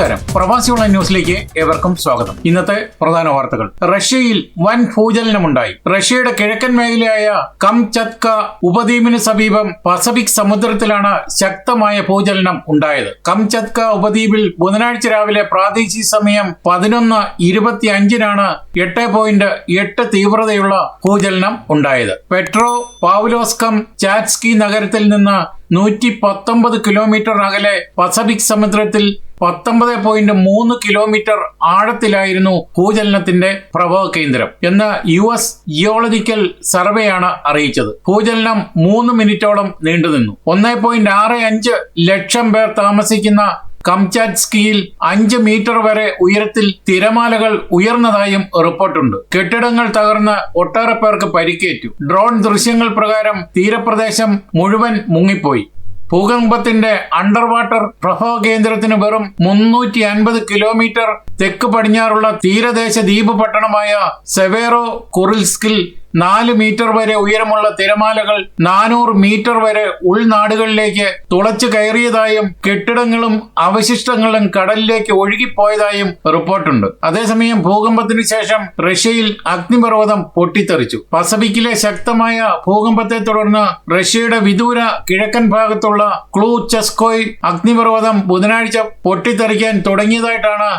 നമസ്കാരം. പ്രവാസി ഓൺലൈൻ ന്യൂസിലേക്ക് ഏവർക്കും സ്വാഗതം. ഇന്നത്തെ പ്രധാന വാർത്തകൾ. റഷ്യയിൽ വൻ ഭൂചലനമുണ്ടായി. റഷ്യയുടെ കിഴക്കൻ മേഖലയായ കംചത്ക ഉപദ്വീപിന് സമീപം പസഫിക് സമുദ്രത്തിലാണ് ശക്തമായ ഭൂചലനം ഉണ്ടായത്. കംചത്ക ഉപദ്വീപിൽ ബുധനാഴ്ച രാവിലെ പ്രാദേശിക സമയം പതിനൊന്ന് ഇരുപത്തി അഞ്ചിനാണ് എട്ട് പോയിന്റ് എട്ട് തീവ്രതയുള്ള ഭൂചലനം ഉണ്ടായത്. പെട്രോ പാവ്ലോസ്കം ചാറ്റ്സ്കി നഗരത്തിൽ നിന്ന് നൂറ്റി പത്തൊമ്പത് കിലോമീറ്റർ അകലെ പസഫിക് സമുദ്രത്തിൽ പത്തൊമ്പത് പോയിന്റ് മൂന്ന് കിലോമീറ്റർ ആഴത്തിലായിരുന്നു ഭൂചലനത്തിന്റെ പ്രഭവ കേന്ദ്രം എന്ന് യു എസ് ജിയോളജിക്കൽ സർവേയാണ് അറിയിച്ചത്. ഭൂചലനം മൂന്ന് മിനിറ്റോളം നീണ്ടുനിന്നു. ഒന്നേ പോയിന്റ് ആറ് അഞ്ച് ലക്ഷം പേർ താമസിക്കുന്ന കംചാറ്റ്സ്കിയിൽ അഞ്ച് മീറ്റർ വരെ ഉയരത്തിൽ തിരമാലകൾ ഉയർന്നതായും റിപ്പോർട്ടുണ്ട്. കെട്ടിടങ്ങൾ തകർന്ന് ഒട്ടേറെ പേർക്ക് പരിക്കേറ്റു. ഡ്രോൺ ദൃശ്യങ്ങൾ പ്രകാരം തീരപ്രദേശം മുഴുവൻ മുങ്ങിപ്പോയി. ഭൂകമ്പത്തിന്റെ അണ്ടർ വാട്ടർ പ്രഭവ കേന്ദ്രത്തിന് വെറും മുന്നൂറ്റി അൻപത് കിലോമീറ്റർ തെക്ക് പടിഞ്ഞാറുള്ള തീരദേശ ദ്വീപ് പട്ടണമായ സെവേറോ കുറിൽസ്കിൽ നാല് മീറ്റർ വരെ ഉയരമുള്ള തിരമാലകൾ നാനൂറ് മീറ്റർ വരെ ഉൾനാടുകളിലേക്ക് തുളച്ചു കയറിയതായും കെട്ടിടങ്ങളും അവശിഷ്ടങ്ങളും കടലിലേക്ക് ഒഴുകിപ്പോയതായും റിപ്പോർട്ടുണ്ട്. അതേസമയം ഭൂകമ്പത്തിന് ശേഷം റഷ്യയിൽ അഗ്നിപർവതം പൊട്ടിത്തെറിച്ചു. പസഫിക്കിലെ ശക്തമായ ഭൂകമ്പത്തെ തുടർന്ന് റഷ്യയുടെ വിദൂര കിഴക്കൻ ഭാഗത്തുള്ള ക്ലൂ ചെസ്കോയ് അഗ്നിപർവതം ബുധനാഴ്ച പൊട്ടിത്തെറിക്കാൻ തുടങ്ങിയതായിട്ടാണ്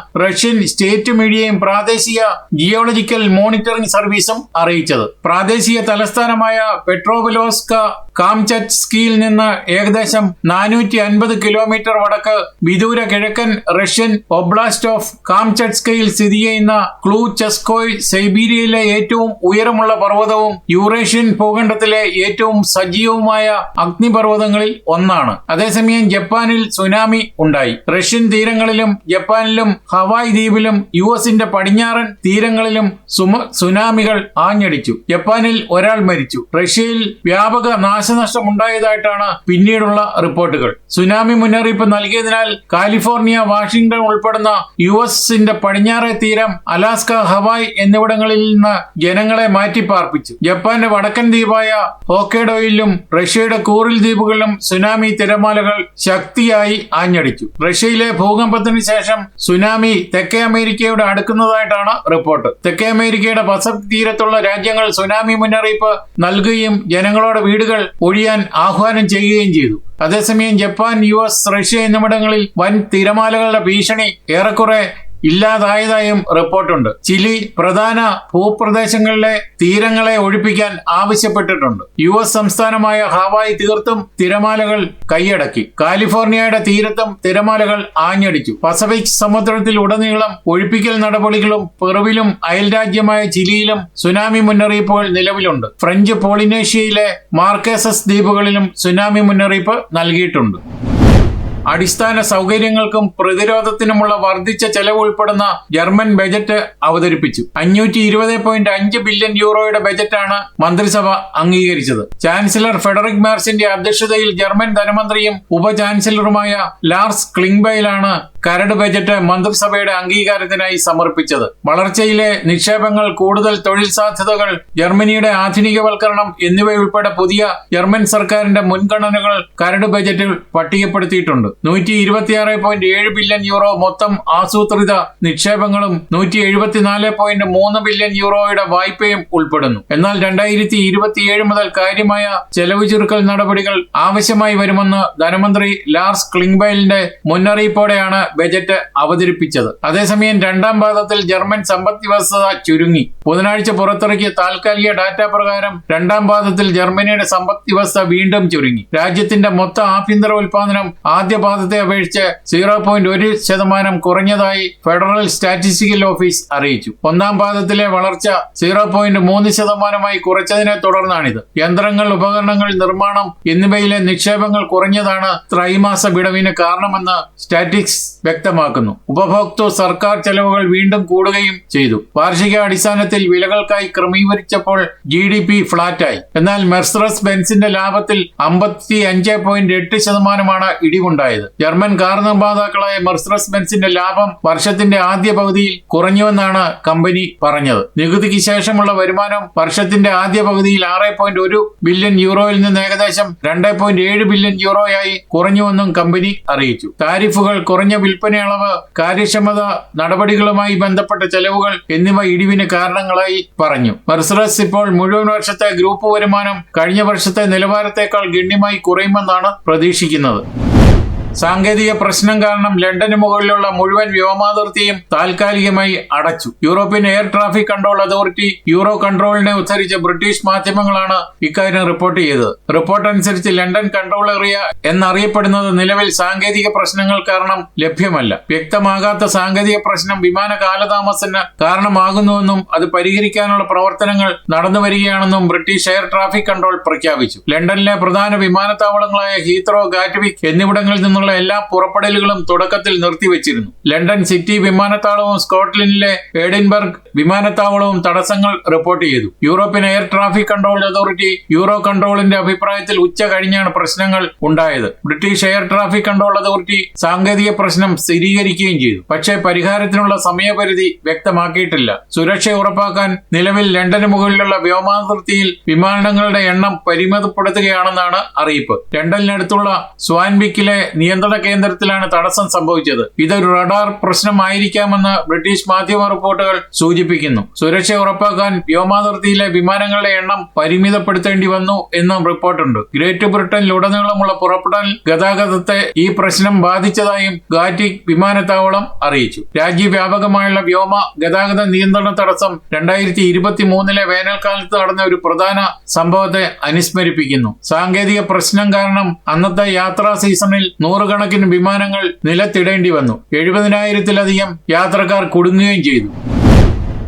റഷ്യൻ സ്റ്റേറ്റ് മീഡിയയും പ്രാദേശിക ജിയോളജിക്കൽ മോണിറ്ററിംഗ് സർവീസും അറിയിച്ചത്. പ്രാദേശിക തലസ്ഥാനമായ പെട്രോവലോസ്ക കാംചറ്റ്സ്കിയിൽ നിന്ന് ഏകദേശം നാനൂറ്റി അൻപത് കിലോമീറ്റർ വടക്ക് വിദൂര കിഴക്കൻ റഷ്യൻ ഒബ്ലാസ്റ്റ് ഓഫ് കാംചറ്റ്സ്കയിൽ സ്ഥിതി ചെയ്യുന്ന ക്ലൂ ചെസ്കോയ് സൈബീരിയയിലെ ഏറ്റവും ഉയരമുള്ള പർവതവും യൂറേഷ്യൻ ഭൂഖണ്ഡത്തിലെ ഏറ്റവും സജീവമായ അഗ്നിപർവതങ്ങളിൽ ഒന്നാണ്. അതേസമയം ജപ്പാനിൽ സുനാമി ഉണ്ടായി. റഷ്യൻ തീരങ്ങളിലും ജപ്പാനിലും ഹവായ് ദ്വീപിലും യു എസിന്റെ പടിഞ്ഞാറൻ തീരങ്ങളിലും സുനാമികൾ ആഞ്ഞടിച്ചു. ജപ്പാനിൽ ഒരാൾ മരിച്ചു. റഷ്യയിൽ വ്യാപക നാശനഷ്ടം ഉണ്ടായതായിട്ടാണ് പിന്നീടുള്ള റിപ്പോർട്ടുകൾ. സുനാമി മുന്നറിയിപ്പ് നൽകിയതിനാൽ കാലിഫോർണിയ വാഷിംഗ്ടൺ ഉൾപ്പെടുന്ന യു എസിന്റെ പടിഞ്ഞാറേ തീരം അലാസ്ക ഹവായ് എന്നിവിടങ്ങളിൽ നിന്ന് ജനങ്ങളെ മാറ്റിപ്പാർപ്പിച്ചു. ജപ്പാന്റെ വടക്കൻ ദ്വീപായ ഹോക്കേഡോയിലും റഷ്യയുടെ കൂറിൽ ദ്വീപുകളിലും സുനാമി തിരമാലകൾ ശക്തിയായി ആഞ്ഞടിച്ചു. റഷ്യയിലെ ഭൂകമ്പത്തിന് ശേഷം സുനാമി തെക്കേ അമേരിക്കയുടെ അടുക്കുന്നതായിട്ടാണ് റിപ്പോർട്ട്. തെക്കേ അമേരിക്കയുടെ പസഫിക് തീരത്തുള്ള രാജ്യങ്ങൾ സുനാമി മുന്നറിയിപ്പ് നൽകുകയും ജനങ്ങളോട് വീടുകൾ ഒഴിയാൻ ആഹ്വാനം ചെയ്യുകയും ചെയ്തു. അതേസമയം ജപ്പാൻ യു എസ് റഷ്യ എന്നിവിടങ്ങളിൽ വൻ തിരമാലകളുടെ ഭീഷണി ഏറെക്കുറെ ഇല്ലാതായതായും റിപ്പോർട്ടുണ്ട്. ചിലി പ്രധാന ഭൂപ്രദേശങ്ങളിലെ തീരങ്ങളെ ഒഴിപ്പിക്കാൻ ആവശ്യപ്പെട്ടിട്ടുണ്ട്. യു എസ് സംസ്ഥാനമായ ഹവായ് തീർത്തും തിരമാലകൾ കൈയടക്കി. കാലിഫോർണിയയുടെ തീരത്തും തിരമാലകൾ ആഞ്ഞടിച്ചു. പസഫിക് സമുദ്രത്തിൽ ഉടനീളം ഒഴിപ്പിക്കൽ നടപടികളും പെറുവിലും അയൽരാജ്യമായ ചിലിയിലും സുനാമി മുന്നറിയിപ്പുകൾ നിലവിലുണ്ട്. ഫ്രഞ്ച് പോളിനേഷ്യയിലെ മാർക്കേസസ് ദ്വീപുകളിലും സുനാമി മുന്നറിയിപ്പ് നൽകിയിട്ടുണ്ട്. അടിസ്ഥാന സൗകര്യങ്ങൾക്കും പ്രതിരോധത്തിനുമുള്ള വർദ്ധിച്ച ചെലവ് ഉൾപ്പെടുന്ന ജർമ്മൻ ബജറ്റ് അവതരിപ്പിച്ചു. അഞ്ഞൂറ്റി ഇരുപത് പോയിന്റ് അഞ്ച് ബില്യൺ യൂറോയുടെ ബജറ്റാണ് മന്ത്രിസഭ അംഗീകരിച്ചത്. ചാൻസലർ ഫെഡറിക് മാർസിന്റെ അധ്യക്ഷതയിൽ ജർമ്മൻ ധനമന്ത്രിയും ഉപചാൻസലറുമായ ലാർസ് ക്ലിംഗ്ബൈലാണ് കരട് ബജറ്റ് മന്ത്രിസഭയുടെ അംഗീകാരത്തിനായി സമർപ്പിച്ചത്. വളർച്ചയിലെ നിക്ഷേപങ്ങൾ കൂടുതൽ തൊഴിൽ സാധ്യതകൾ ജർമ്മനിയുടെ ആധുനികവൽക്കരണം എന്നിവയുൾപ്പെടെ പുതിയ ജർമ്മൻ സർക്കാരിന്റെ മുൻഗണനകൾ കരട് ബജറ്റിൽ പട്ടികപ്പെടുത്തിയിട്ടുണ്ട്. നൂറ്റി ഇരുപത്തിയാറ് പോയിന്റ് ഏഴ് ബില്യൺ യൂറോ മൊത്തം ആസൂത്രിത നിക്ഷേപങ്ങളും നൂറ്റി എഴുപത്തിനാല് പോയിന്റ് മൂന്ന് ബില്യൺ യൂറോയുടെ വായ്പയും ഉൾപ്പെടുന്നു. എന്നാൽ രണ്ടായിരത്തി ഇരുപത്തിയേഴ് മുതൽ കാര്യമായ ചെലവ് ചുരുക്കൽ നടപടികൾ ആവശ്യമായി വരുമെന്ന് ധനമന്ത്രി ലാർസ് ക്ലിംഗ്ബൈലിന്റെ മുന്നറിയിപ്പോടെയാണ് ബജറ്റ് അവതരിപ്പിച്ചത്. അതേസമയം രണ്ടാം പാദത്തിൽ ജർമ്മൻ സമ്പദ് വ്യവസ്ഥ ചുരുങ്ങി. ബുധനാഴ്ച പുറത്തിറക്കിയ താൽക്കാലിക ഡാറ്റ പ്രകാരം രണ്ടാം പാദത്തിൽ ജർമ്മനിയുടെ സമ്പദ് വ്യവസ്ഥ വീണ്ടും ചുരുങ്ങി. രാജ്യത്തിന്റെ മൊത്ത ആഭ്യന്തര ഉൽപാദനം ആദ്യ പാദത്തെ അപേക്ഷിച്ച് സീറോ പോയിന്റ് ഒരു ശതമാനം കുറഞ്ഞതായി ഫെഡറൽ സ്റ്റാറ്റിസ്റ്റിക്കൽ ഓഫീസ് അറിയിച്ചു. ഒന്നാം പാദത്തിലെ വളർച്ച സീറോ പോയിന്റ് മൂന്ന് ശതമാനമായി കുറച്ചതിനെ തുടർന്നാണിത്. യന്ത്രങ്ങൾ ഉപകരണങ്ങൾ നിർമ്മാണം എന്നിവയിലെ നിക്ഷേപങ്ങൾ കുറഞ്ഞതാണ് ത്രൈമാസ വിടവിന് കാരണമെന്ന് സ്റ്റാറ്റിക്സ് വ്യക്തമാക്കുന്നു. ഉപഭോക്തൃ സർക്കാർ ചെലവുകൾ വീണ്ടും കൂടുകയും ചെയ്തു. വാർഷിക അടിസ്ഥാനത്തിൽ വിലകൾക്കായി ക്രമീകരിച്ചപ്പോൾ ജി ഡി പി ഫ്ളാറ്റായി. എന്നാൽ മെർസറസ് ബെൻസിന്റെ ലാഭത്തിൽ അമ്പത്തി അഞ്ച് പോയിന്റ് എട്ട് ശതമാനമാണ് ഇടിവുണ്ടായത്. ജർമ്മൻ കാർ നിർമ്മാതാക്കളായ മെർസറസ് ബെൻസിന്റെ ലാഭം വർഷത്തിന്റെ ആദ്യ പകുതിയിൽ കുറഞ്ഞുവെന്നാണ് കമ്പനി പറഞ്ഞത്. നികുതിക്ക് ശേഷമുള്ള വരുമാനം വർഷത്തിന്റെ ആദ്യ പകുതിയിൽ ആറ് പോയിന്റ് ഒരു ബില്യൺ യൂറോയിൽ നിന്ന് ഏകദേശം രണ്ട് പോയിന്റ് ഏഴ് ബില്യൺ യൂറോയായി കുറഞ്ഞുവെന്നും കമ്പനി അറിയിച്ചു. താരിഫുകൾ കുറഞ്ഞ വിൽപ്പന അളവ് കാര്യക്ഷമത നടപടികളുമായി ബന്ധപ്പെട്ട ചെലവുകൾ എന്നിവ ഇടിവിന് കാരണങ്ങളായി പറഞ്ഞു. മെർസറസ് ഇപ്പോൾ മുഴുവൻ വർഷത്തെ ഗ്രൂപ്പ് വരുമാനം കഴിഞ്ഞ വർഷത്തെ നിലവാരത്തേക്കാൾ ഗണ്യമായി കുറയുമെന്നാണ് പ്രതീക്ഷിക്കുന്നത്. സാങ്കേതിക പ്രശ്നം കാരണം ലണ്ടന് മുകളിലുള്ള മുഴുവൻ വ്യോമാതിർത്തിയും താൽക്കാലികമായി അടച്ചു. European air traffic control authority Euro കൺട്രോളിനെ ഉദ്ധരിച്ച ബ്രിട്ടീഷ് മാധ്യമങ്ങളാണ് ഇക്കാര്യം റിപ്പോർട്ട് ചെയ്തത്. റിപ്പോർട്ട് അനുസരിച്ച് ലണ്ടൻ കൺട്രോൾ ഏറിയ എന്നറിയപ്പെടുന്നത് നിലവിൽ സാങ്കേതിക പ്രശ്നങ്ങൾ കാരണം ലഭ്യമല്ല. വ്യക്തമാകാത്ത സാങ്കേതിക പ്രശ്നം വിമാന കാലതാമസത്തിന് കാരണമാകുന്നുവെന്നും അത് പരിഹരിക്കാനുള്ള പ്രവർത്തനങ്ങൾ നടന്നു വരികയാണെന്നും ബ്രിട്ടീഷ് എയർ ട്രാഫിക് കൺട്രോൾ പ്രഖ്യാപിച്ചു. ലണ്ടനിലെ പ്രധാന വിമാനത്താവളങ്ങളായ ഹീത്രോ ഗാറ്റ്വിക് എന്നിവിടങ്ങളിൽ നിന്നുള്ള എല്ലാ പുറപ്പെടലുകളും തുടക്കത്തിൽ നിർത്തിവച്ചിരുന്നു. ലണ്ടൻ സിറ്റി വിമാനത്താവളവും സ്കോട്ട്ലൻഡിലെ എഡിൻബർഗ് വിമാനത്താവളവും തടസ്സങ്ങൾ റിപ്പോർട്ട് ചെയ്തു. European air traffic control authority Euro കൺട്രോളിന്റെ അഭിപ്രായത്തിൽ ഉച്ച കഴിഞ്ഞാണ് പ്രശ്നങ്ങൾ ഉണ്ടായത്. British air traffic control authority സാങ്കേതിക പ്രശ്നം സ്ഥിരീകരിക്കുകയും ചെയ്തു. പക്ഷേ പരിഹാരത്തിനുള്ള സമയപരിധി വ്യക്തമാക്കിയിട്ടില്ല. സുരക്ഷ ഉറപ്പാക്കാൻ നിലവിൽ ലണ്ടന് മുകളിലുള്ള വ്യോമാതിർത്തിയിൽ വിമാനങ്ങളുടെ എണ്ണം പരിമിതപ്പെടുത്തുകയാണെന്നാണ് അറിയിപ്പ്. ലണ്ടനിനടുത്തുള്ള സ്വാൻബിക്കിലെ നിയന്ത്രണ കേന്ദ്രത്തിലാണ് തടസ്സം സംഭവിച്ചത്. ഇതൊരു റഡാർ പ്രശ്നമായിരിക്കാമെന്ന് ബ്രിട്ടീഷ് മാധ്യമ റിപ്പോർട്ടുകൾ സൂചിപ്പിക്കുന്നു. സുരക്ഷ ഉറപ്പാക്കാൻ വ്യോമാതിർത്തിയിലെ വിമാനങ്ങളുടെ എണ്ണം പരിമിതപ്പെടുത്തേണ്ടി വന്നു എന്നും റിപ്പോർട്ടുണ്ട്. ഗ്രേറ്റ് ബ്രിട്ടനിലുടനീളമുള്ള പുറപ്പെടൽ ഗതാഗതത്തെ ഈ പ്രശ്നം ബാധിച്ചതായും ഗാറ്റിക് വിമാനത്താവളം അറിയിച്ചു. രാജ്യവ്യാപകമായുള്ള വ്യോമ ഗതാഗത നിയന്ത്രണ തടസ്സം രണ്ടായിരത്തി ഇരുപത്തി മൂന്നിലെ വേനൽക്കാലത്ത് നടന്ന ഒരു പ്രധാന സംഭവത്തെ അനുസ്മരിപ്പിക്കുന്നു. സാങ്കേതിക പ്രശ്നം കാരണം അന്നത്തെ യാത്രാ സീസണിൽ നൂറുകണക്കിന് വിമാനങ്ങൾ നിലത്തിടേണ്ടി വന്നു. എഴുപതിനായിരത്തിലധികം യാത്രക്കാർ കുടുങ്ങുകയും ചെയ്തു.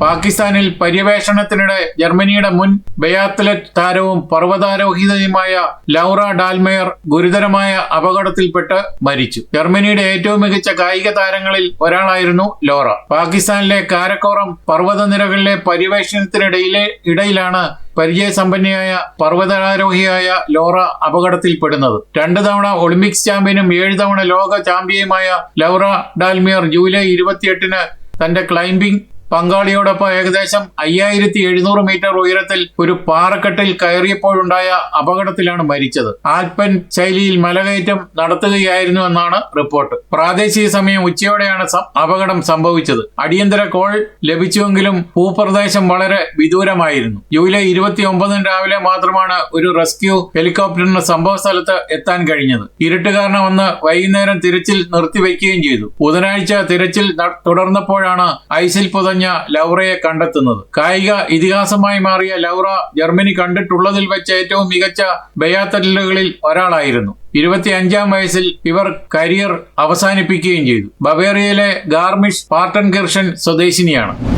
പാകിസ്ഥാനിൽ പര്യവേഷണത്തിനിടെ ജർമ്മനിയുടെ മുൻ ബയാത്ലറ്റ് താരവും പർവതാരോഹിതയുമായ ലൗറ ഡാൽമേയർ ഗുരുതരമായ അപകടത്തിൽപ്പെട്ട് മരിച്ചു. ജർമ്മനിയുടെ ഏറ്റവും മികച്ച കായിക താരങ്ങളിൽ ഒരാളായിരുന്നു ലോറ. പാകിസ്ഥാനിലെ കാരക്കോറം പർവതനിരകളിലെ പര്യവേഷണത്തിനിടയിലെ ഇടയിലാണ് പരിചയസമ്പന്നയായ പർവതാരോഹിയായ ലോറ അപകടത്തിൽപ്പെടുന്നത്. രണ്ടു തവണ ഒളിമ്പിക്സ് ചാമ്പ്യനും ഏഴ് തവണ ലോക ചാമ്പ്യനുമായ ലൗറ ഡാൽമിയർ ജൂലൈ ഇരുപത്തിയെട്ടിന് തന്റെ ക്ലൈംബിംഗ് പങ്കാളിയോടൊപ്പം ഏകദേശം അയ്യായിരത്തി എഴുന്നൂറ് മീറ്റർ ഉയരത്തിൽ ഒരു പാറക്കെട്ടിൽ കയറിയപ്പോഴുണ്ടായ അപകടത്തിലാണ് മരിച്ചത്. ആൽപ്പൻ ശൈലിയിൽ മലകയറ്റം നടത്തുകയായിരുന്നു എന്നാണ് റിപ്പോർട്ട്. പ്രാദേശിക സമയം ഉച്ചയോടെയാണ് അപകടം സംഭവിച്ചത്. അടിയന്തര കോൾ ലഭിച്ചുവെങ്കിലും ഭൂപ്രദേശം വളരെ വിദൂരമായിരുന്നു. ജൂലൈ ഇരുപത്തി ഒമ്പതിന് രാവിലെ മാത്രമാണ് ഒരു റെസ്ക്യൂ ഹെലികോപ്റ്ററിന് സംഭവ സ്ഥലത്ത് എത്താൻ കഴിഞ്ഞത്. ഇരുട്ട് കാരണം അന്ന് വൈകുന്നേരം തിരച്ചിൽ നിർത്തിവെക്കുകയും ചെയ്തു. ബുധനാഴ്ച തിരച്ചിൽ തുടർന്നപ്പോഴാണ് ഐസിൽ പുതഞ്ഞ ലൗറയെ കണ്ടെത്തുന്നത്. കായിക ഇതിഹാസമായി മാറിയ ലൗറ ജർമ്മനി കണ്ടിട്ടുള്ളതിൽ വെച്ച് ഏറ്റവും മികച്ച ബയാത്തലുകളിൽ ഒരാളായിരുന്നു. ഇരുപത്തിയഞ്ചാം വയസ്സിൽ ഇവർ കരിയർ അവസാനിപ്പിക്കുകയും ചെയ്തു. ബവേറിയയിലെ ഗാർമിഷ് പാർട്ടൻ കിർഷൻ സ്വദേശിനിയാണ്.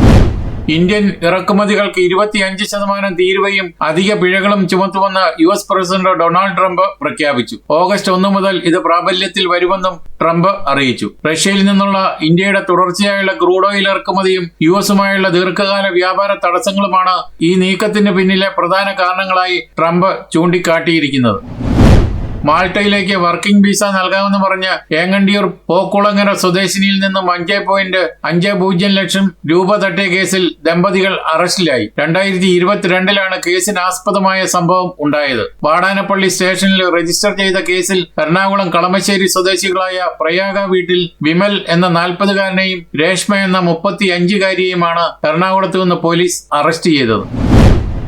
ഇന്ത്യൻ ഇറക്കുമതികൾക്ക് ഇരുപത്തിയഞ്ച് ശതമാനം തീരുവയും അധിക പിഴകളും ചുമത്തുമെന്ന് U S president Donald Trump പ്രഖ്യാപിച്ചു. ഓഗസ്റ്റ് ഒന്ന് മുതൽ ഇത് പ്രാബല്യത്തിൽ വരുമെന്നും ട്രംപ് അറിയിച്ചു. റഷ്യയിൽ നിന്നുള്ള ഇന്ത്യയുടെ തുടർച്ചയായുള്ള ക്രൂഡ് ഓയിൽ ഇറക്കുമതിയും യു എസുമായുള്ള ദീർഘകാല വ്യാപാര തടസ്സങ്ങളുമാണ് ഈ നീക്കത്തിന് പിന്നിലെ പ്രധാന കാരണങ്ങളായി ട്രംപ് ചൂണ്ടിക്കാട്ടിയിരിക്കുന്നത്. മാൾട്ടയിലേക്ക് വർക്കിംഗ് വിസ നൽകാമെന്ന് പറഞ്ഞ് ഏങ്ങണ്ടിയൂർ പോക്കുളങ്ങര സ്വദേശിനിയിൽ നിന്നും അഞ്ച് പോയിന്റ് അഞ്ച് പൂജ്യം ലക്ഷം രൂപ തട്ടിയ കേസിൽ ദമ്പതികൾ അറസ്റ്റിലായി. രണ്ടായിരത്തി ഇരുപത്തിരണ്ടിലാണ് കേസിന് ആസ്പദമായ സംഭവം ഉണ്ടായത്. വാടാനപ്പള്ളി സ്റ്റേഷനിൽ രജിസ്റ്റർ ചെയ്ത കേസിൽ എറണാകുളം കളമശ്ശേരി സ്വദേശികളായ പ്രയാഗ വീട്ടിൽ വിമൽ എന്ന നാൽപ്പതുകാരനെയും രേഷ്മ എന്ന മുപ്പത്തി അഞ്ചുകാരിയെയുമാണ് എറണാകുളത്ത് നിന്ന് പോലീസ് അറസ്റ്റ് ചെയ്തത്.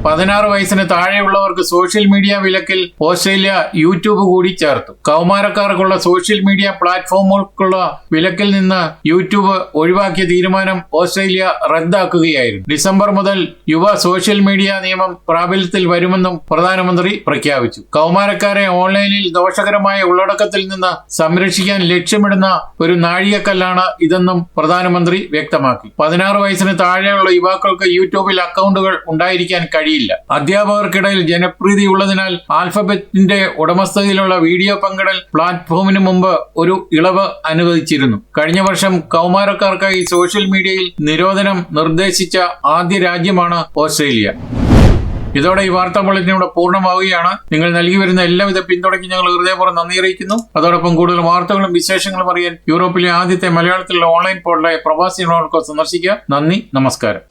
പതിനാറ് വയസ്സിന് താഴെയുള്ളവർക്ക് സോഷ്യൽ മീഡിയ വിലക്കിൽ ഓസ്ട്രേലിയ യൂട്യൂബ് കൂടി ചേർത്തു. കൗമാരക്കാർക്കുള്ള സോഷ്യൽ മീഡിയ പ്ലാറ്റ്ഫോമുകൾക്കുള്ള വിലക്കിൽ നിന്ന് യൂട്യൂബ് ഒഴിവാക്കിയ തീരുമാനം ഓസ്ട്രേലിയ റദ്ദാക്കുകയായിരുന്നു. ഡിസംബർ മുതൽ യുവ സോഷ്യൽ മീഡിയ നിയമം പ്രാബല്യത്തിൽ വരുമെന്നും പ്രധാനമന്ത്രി പ്രഖ്യാപിച്ചു. കൗമാരക്കാരെ ഓൺലൈനിൽ ദോഷകരമായ ഉള്ളടക്കത്തിൽ നിന്ന് സംരക്ഷിക്കാൻ ലക്ഷ്യമിടുന്ന ഒരു നാഴികക്കല്ലാണ് ഇതെന്നും പ്രധാനമന്ത്രി വ്യക്തമാക്കി. പതിനാറ് വയസ്സിന് താഴെയുള്ള യുവാക്കൾക്ക് യൂട്യൂബിൽ അക്കൗണ്ടുകൾ ഉണ്ടായിരിക്കാൻ കഴിയില്ല. അധ്യാപകർക്കിടയിൽ ജനപ്രീതി ഉള്ളതിനാൽ ആൽഫബറ്റിന്റെ ഉടമസ്ഥതയിലുള്ള വീഡിയോ പങ്കിടൽ പ്ലാറ്റ്ഫോമിന് മുമ്പ് ഒരു ഇളവ് അനുവദിച്ചിരുന്നു. കഴിഞ്ഞ വർഷം കൗമാരക്കാർക്കായി സോഷ്യൽ മീഡിയയിൽ നിരോധനം നിർദ്ദേശിച്ച ആദ്യ രാജ്യമാണ് ഓസ്ട്രേലിയ. ഇതോടെ ഈ വാർത്താ ബുള്ളറ്റിൻ ഇവിടെ പൂർണമാവുകയാണ്. നിങ്ങൾ നൽകി വരുന്ന എല്ലാവിധ പിന്തുണയ്ക്കും ഞങ്ങൾ ഹൃദയപൂർവം നന്ദി അറിയിക്കുന്നു. അതോടൊപ്പം കൂടുതൽ വാർത്തകളും വിശേഷങ്ങളും അറിയാൻ യൂറോപ്പിലെ ആദ്യത്തെ മലയാളത്തിലുള്ള ഓൺലൈൻ പോർട്ടലായ പ്രവാസി ഡോട്ട് സന്ദർശിക്കുക. നന്ദി നമസ്കാരം.